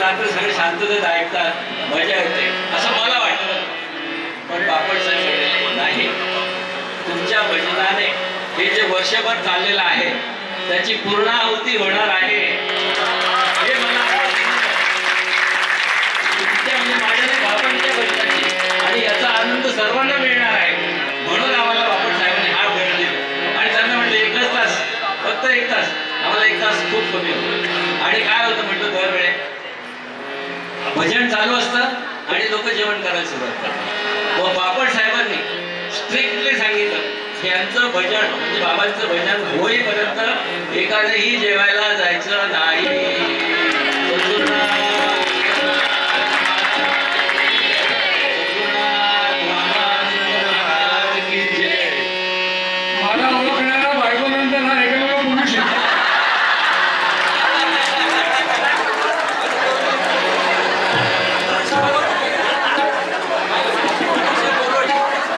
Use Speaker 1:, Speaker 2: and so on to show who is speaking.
Speaker 1: रात्र सगळे शांततेत ऐकतात मजा येते. असं मला वाटतं. पण बापट साहेब नाही. तुमच्या भजनाने हे जे वर्षभर चाललेलं आहे त्याची पूर्णाहुती होणार आहे. हे मला तुमच्या म्हणजे माझ्या नाही, भजनाची आणि याचा आनंद सर्वांना मिळणार आहे. म्हणून आम्हाला बापट साहेबांनी हा वेळ दिला. आणि त्यांना म्हटलं एकच तास फक्त एक तास. आम्हाला एक तास खूप कमी होतो भजन चालू असतं आणि लोक जेवण करायला सुरुवात करतात. बापट साहेबांनी स्ट्रिक्टली सांगितलं यांचं भजन म्हणजे बाबांचं भजन होईपर्यंत एखादंही जेवायला जायचं नाही. मला ओळखणारा